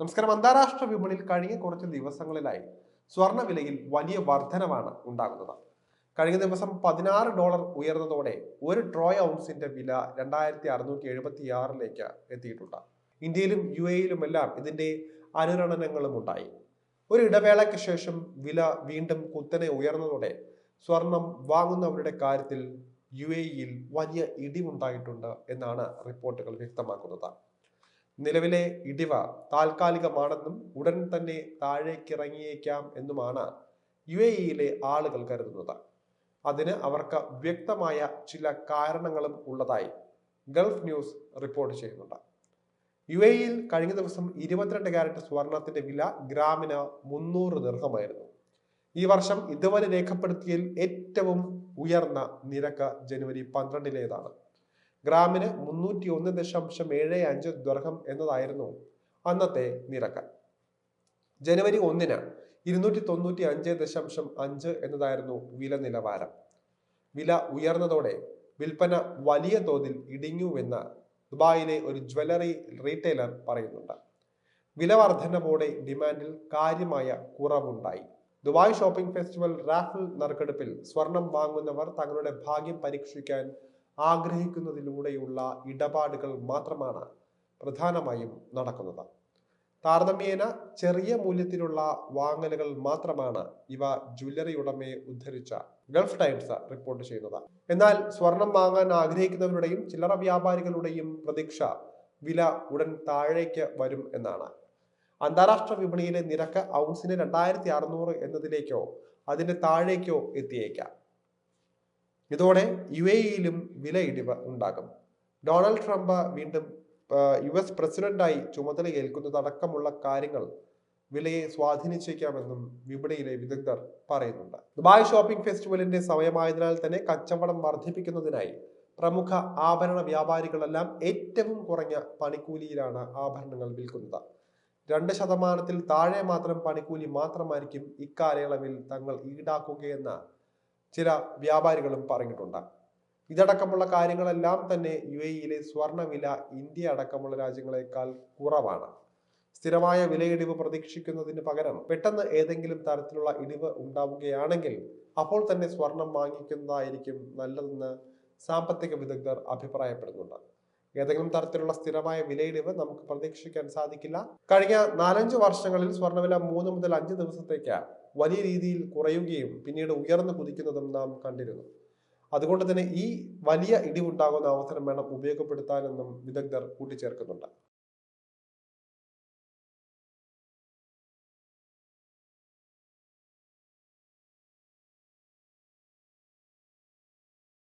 നമസ്കാരം. അന്താരാഷ്ട്ര വിപണിയിൽ കഴിഞ്ഞ കുറച്ച് ദിവസങ്ങളിലായി സ്വർണ വിലയിൽ വലിയ വർധനവാണ് ഉണ്ടാകുന്നത്. കഴിഞ്ഞ ദിവസം പതിനാറ് ഡോളർ ഉയർന്നതോടെ ഒരു ട്രോയ് ഔൺസിന്റെ വില രണ്ടായിരത്തി അറുന്നൂറ്റി എഴുപത്തി ആറിലേക്ക് എത്തിയിട്ടുണ്ട്. ഇന്ത്യയിലും യു എയിലുമെല്ലാം ഇതിന്റെ അനുരണനങ്ങളും ഉണ്ടായി. ഒരു ഇടവേളയ്ക്ക് ശേഷം വില വീണ്ടും കുത്തനെ ഉയർന്നതോടെ സ്വർണം വാങ്ങുന്നവരുടെ കാര്യത്തിൽ യു എയിൽ വലിയ ഇടിവുണ്ടായിട്ടുണ്ട് എന്നാണ് റിപ്പോർട്ടുകൾ വ്യക്തമാക്കുന്നത്. നിലവിലെ ഇടിവ താൽക്കാലികമാണെന്നും ഉടൻ തന്നെ താഴേക്കിറങ്ങിയേക്കാം എന്നുമാണ് യു എ ഇയിലെ ആളുകൾ കരുതുന്നത്. അതിന് അവർക്ക് വ്യക്തമായ ചില കാരണങ്ങളും ഉള്ളതായി ഗൾഫ് ന്യൂസ് റിപ്പോർട്ട് ചെയ്യുന്നുണ്ട്. യു എയിൽ കഴിഞ്ഞ ദിവസം ഇരുപത്തിരണ്ട് ക്യാരറ്റ് സ്വർണത്തിന്റെ വില ഗ്രാമിന് മുന്നൂറ് ദീർഘമായിരുന്നു. ഈ വർഷം ഇതുവരെ രേഖപ്പെടുത്തിയതിൽ ഏറ്റവും ഉയർന്ന നിരക്ക് ജനുവരി പന്ത്രണ്ടിലേതാണ്. ഗ്രാമിന് മുന്നൂറ്റി ഒന്ന് ദശാംശം ഏഴ് അഞ്ച് ദർഹം എന്നതായിരുന്നു അന്നത്തെ നിരക്ക്. ജനുവരി ഒന്നിന് ഇരുന്നൂറ്റി തൊണ്ണൂറ്റി അഞ്ച് ദശാംശം അഞ്ച് എന്നതായിരുന്നു വില നിലവാരം. വില ഉയർന്നതോടെ വിൽപ്പന വലിയ തോതിൽ ഇടിഞ്ഞുവെന്ന് ദുബായിലെ ഒരു ജ്വല്ലറി റീറ്റെയിലർ പറയുന്നുണ്ട്. വില വർധനവോടെ ഡിമാൻഡിൽ കാര്യമായ കുറവുണ്ടായി. ദുബായ് ഷോപ്പിംഗ് ഫെസ്റ്റിവൽ റാഫിൾ നറുക്കെടുപ്പിൽ സ്വർണം വാങ്ങുന്നവർ തങ്ങളുടെ ഭാഗ്യം പരീക്ഷിക്കാൻ ആഗ്രഹിക്കുന്നതിലൂടെയുള്ള ഇടപാടുകൾ മാത്രമാണ് പ്രധാനമായും നടക്കുന്നത്. താരതമ്യേന ചെറിയ മൂല്യത്തിലുള്ള വാങ്ങലുകൾ മാത്രമാണ് ഇവ ജ്വല്ലറി ഉടമയെ ഉദ്ധരിച്ച ഗൾഫ് ടൈംസ് റിപ്പോർട്ട് ചെയ്യുന്നത്. എന്നാൽ സ്വർണം വാങ്ങാൻ ആഗ്രഹിക്കുന്നവരുടെയും ചില്ലറ വ്യാപാരികളുടെയും പ്രതീക്ഷ വില ഉടൻ താഴേക്ക് വരും എന്നാണ്. അന്താരാഷ്ട്ര വിപണിയിലെ നിരക്ക് ഔൺസിന് രണ്ടായിരത്തി അറുന്നൂറ് എന്നതിലേക്കോ അതിന്റെ താഴേക്കോ എത്തിയേക്കാം. ഇതോടെ യു എ ഇയിലും വില ഇടിവ് ഉണ്ടാകും. ഡൊണാൾഡ് ട്രംപ് വീണ്ടും യു എസ് പ്രസിഡന്റായി ചുമതല ഏൽക്കുന്നതടക്കമുള്ള കാര്യങ്ങൾ വിലയെ സ്വാധീനിച്ചേക്കാമെന്നും വിപണിയിലെ വിദഗ്ധർ പറയുന്നുണ്ട്. ദുബായ് ഷോപ്പിംഗ് ഫെസ്റ്റിവലിന്റെ സമയമായതിനാൽ തന്നെ കച്ചവടം വർദ്ധിപ്പിക്കുന്നതിനായി പ്രമുഖ ആഭരണ വ്യാപാരികളെല്ലാം ഏറ്റവും കുറഞ്ഞ പണിക്കൂലിയിലാണ് ആഭരണങ്ങൾ വിൽക്കുന്നത്. രണ്ട് ശതമാനത്തിൽ താഴെ മാത്രം പണിക്കൂലി മാത്രമായിരിക്കും ഇക്കാലയളവിൽ തങ്ങൾ ഈടാക്കുകയെന്ന് ചില വ്യാപാരികളും പറഞ്ഞിട്ടുണ്ട്. ഇതടക്കമുള്ള കാര്യങ്ങളെല്ലാം തന്നെ യു എ ഇയിലെ സ്വർണവില ഇന്ത്യ അടക്കമുള്ള രാജ്യങ്ങളെക്കാൾ കുറവാണ്. സ്ഥിരമായ വിലയിടിവ് പ്രതീക്ഷിക്കുന്നതിന് പകരം പെട്ടെന്ന് ഏതെങ്കിലും തരത്തിലുള്ള ഇടിവ് ഉണ്ടാവുകയാണെങ്കിൽ അപ്പോൾ തന്നെ സ്വർണം വാങ്ങിക്കുന്നതായിരിക്കും നല്ലതെന്ന് സാമ്പത്തിക വിദഗ്ധർ അഭിപ്രായപ്പെടുന്നുണ്ട്. ഏതെങ്കിലും തരത്തിലുള്ള സ്ഥിരമായ വിലയിടിവ് നമുക്ക് പ്രതീക്ഷിക്കാൻ സാധിക്കില്ല. കഴിഞ്ഞ നാലഞ്ച് വർഷങ്ങളിൽ സ്വർണവില മൂന്ന് മുതൽ അഞ്ച് ദിവസത്തേക്ക് വലിയ രീതിയിൽ കുറയുകയും പിന്നീട് ഉയർന്നു കുതിക്കുന്നതും നാം കണ്ടിരുന്നു. അതുകൊണ്ട് തന്നെ ഈ വലിയ ഇടിവുണ്ടാകുന്ന അവസരം വേണം ഉപയോഗപ്പെടുത്താനെന്നും വിദഗ്ധർ കൂട്ടിച്ചേർക്കുന്നുണ്ട്.